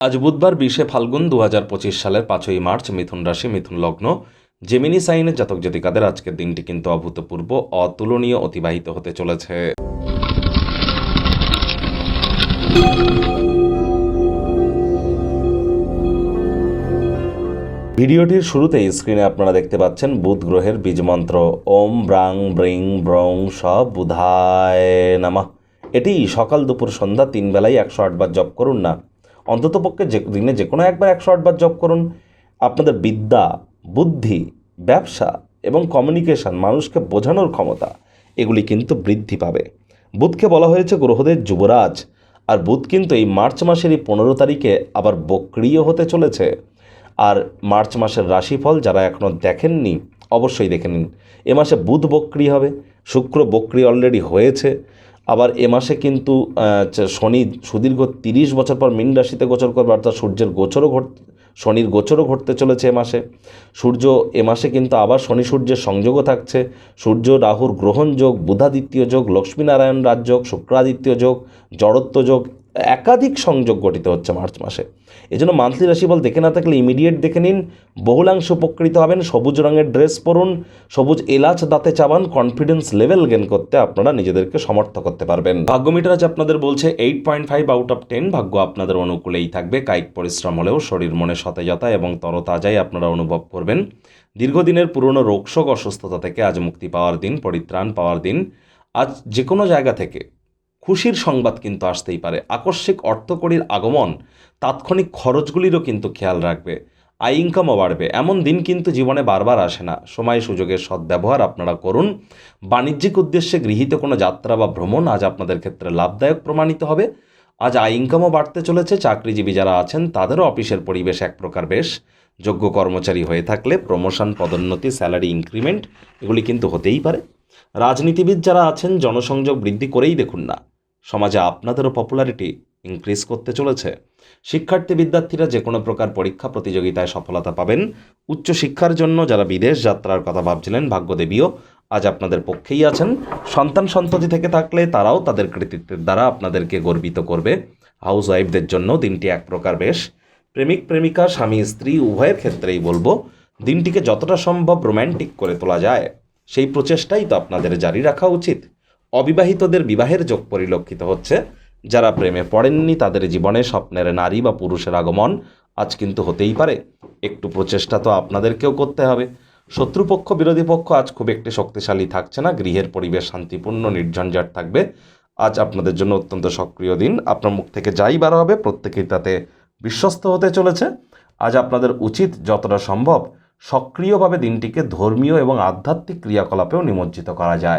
আজ বুধবার বিশে ফাল্গুন দু সালের পাঁচই মার্চ মিথুন রাশি, মিথুন লগ্ন। জেমিনি সাইনের জাতক জাতিকাদের আজকের দিনটি কিন্তু অভূতপূর্ব, অতুলনীয়, অতিবাহিত হতে চলেছে। ভিডিওটির শুরুতেই স্ক্রিনে আপনারা দেখতে পাচ্ছেন বুধ গ্রহের বীজমন্ত্র ওম ব্রাং ব্রিং ব্রং স বুধায় নামা। এটি সকাল দুপুর সন্ধ্যা তিন বেলায় একশো আটবার জপ করুন না অন্ততপক্ষে যে দিনে যে কোনো একবার একশো আটবার জপ করুন। আপনাদের বিদ্যা, বুদ্ধি, ব্যবসা এবং কমিউনিকেশন মানুষকে বোঝানোর ক্ষমতা, এগুলি কিন্তু বৃদ্ধি পাবে। বুধকে বলা হয়েছে গ্রহদের যুবরাজ, আর বুধ কিন্তু এই মার্চ মাসের এই পনেরো তারিখে আবার বক্রিয় হতে চলেছে। আর মার্চ মাসের রাশিফল যারা এখনও দেখেননি, অবশ্যই দেখে নিন। এ মাসে বুধ বক্রি হবে, শুক্র বক্রি অলরেডি হয়েছে। আবার এ মাসে কিন্তু শনি সুদীর্ঘ তিরিশ বছর পর মীন রাশিতে গোচর করবে, অর্থাৎ সূর্যের গোচরও ঘট, শনির গোচরও ঘটতে চলেছে এ মাসে। সূর্য এ মাসে কিন্তু আবার শনি সূর্যের সংযোগও থাকছে। সূর্য, রাহুর গ্রহণ যোগ, বুধাদিত্য যোগ, লক্ষ্মীনারায়ণ রাজযোগ শুক্রাদিত্য যোগ, জড়ত্ব যোগ একাধিক সংযোগ গঠিত হচ্ছে মার্চ মাসে। এজন্য মান্থলি রাশিফল দেখে না থাকলে ইমিডিয়েট দেখে নিন। বহুলাংশ উপকৃত হবেন। সবুজ রঙের ড্রেস পরুন। সবুজ এলাচ দাঁতে চাবান। কনফিডেন্স লেভেল গেন করতে আপনারা নিজেদেরকে সমর্থ করতে পারবেন। ভাগ্য মিটার আজ আপনাদের বলছে eight point five out of ten ভাগ্য আপনাদের অনুকূলেই থাকবে। কায়িক পরিশ্রম হলেও শরীর মনে সতেজতা এবং তরতাজাই আপনারা অনুভব করবেন। দীর্ঘদিনের পুরনো রোগশোক অসুস্থতা থেকে আজ মুক্তি পাওয়ার দিন, পরিত্রাণ পাওয়ার দিন। আজ যে কোনো জায়গা থেকে খুশির সংবাদ কিন্তু আসতেই পারে। আকস্মিক অর্থকড়ির আগমন তাৎক্ষণিক খরচগুলিরও কিন্তু খেয়াল রাখবে। আয় ইনকামও বাড়বে। এমন দিন কিন্তু জীবনে বারবার আসে না। সময়, সুযোগের সদ্ব্যবহার আপনারা করুন। বাণিজ্যিক উদ্দেশ্যে গৃহীত কোনো যাত্রা বা ভ্রমণ আজ আপনাদের ক্ষেত্রে লাভদায়ক প্রমাণিত হবে। আজ আয় ইনকামও বাড়তে চলেছে। চাকরিজীবী যারা আছেন, তাদেরও অফিসের পরিবেশ এক প্রকার বেশ। যোগ্য কর্মচারী হয়ে থাকলে প্রমোশন পদোন্নতি স্যালারি ইনক্রিমেন্ট এগুলি কিন্তু হতেই পারে। রাজনীতিবিদ যারা আছেন, জনসংযোগ বৃদ্ধি করেই দেখুন না। সমাজে আপনাদেরও পপুলারিটি ইনক্রিজ করতে চলেছে। শিক্ষার্থী বিদ্যার্থীরা যে কোনো প্রকার পরীক্ষা প্রতিযোগিতায় সফলতা পাবেন। উচ্চশিক্ষার জন্য যারা বিদেশ যাত্রার কথা ভাবছিলেন, ভাগ্যদেবীও আজ আপনাদের পক্ষেই আছেন। সন্তান সন্ততি থেকে থাকলে তারাও তাদের কৃতিত্বের দ্বারা আপনাদেরকে গর্বিত করবে। হাউস ওয়াইফদের জন্য দিনটি এক প্রকার বেশ। প্রেমিক, প্রেমিকা, স্বামী, স্ত্রী, উভয়ের ক্ষেত্রেই বলব, দিনটিকে যতটা সম্ভব রোম্যান্টিক করে তোলা যায়। সেই প্রচেষ্টাই তো আপনাদের জারি রাখা উচিত। অবিবাহিতদের বিবাহের যোগ পরিলক্ষিত হচ্ছে। যারা প্রেমে পড়েননি, তাদের জীবনে স্বপ্নের নারী বা পুরুষের আগমন আজ কিন্তু হতেই পারে। একটু প্রচেষ্টা তো আপনাদেরকেও করতে হবে। শত্রুপক্ষ, বিরোধী পক্ষ আজ খুব একটি শক্তিশালী থাকছে না। গৃহের পরিবেশ শান্তিপূর্ণ, নির্ঝঞ্ঝাট থাকবে। আজ আপনাদের জন্য অত্যন্ত সক্রিয় দিন। আপনার মুখ থেকে যাই বার হবে, প্রত্যেকেই তাতে বিশ্বস্ত হতে চলেছে। আজ আপনাদের উচিত যতটা সম্ভব সক্রিয়ভাবে দিনটিকে ধর্মীয় এবং আধ্যাত্মিক ক্রিয়াকলাপেও নিমজ্জিত করা যায়।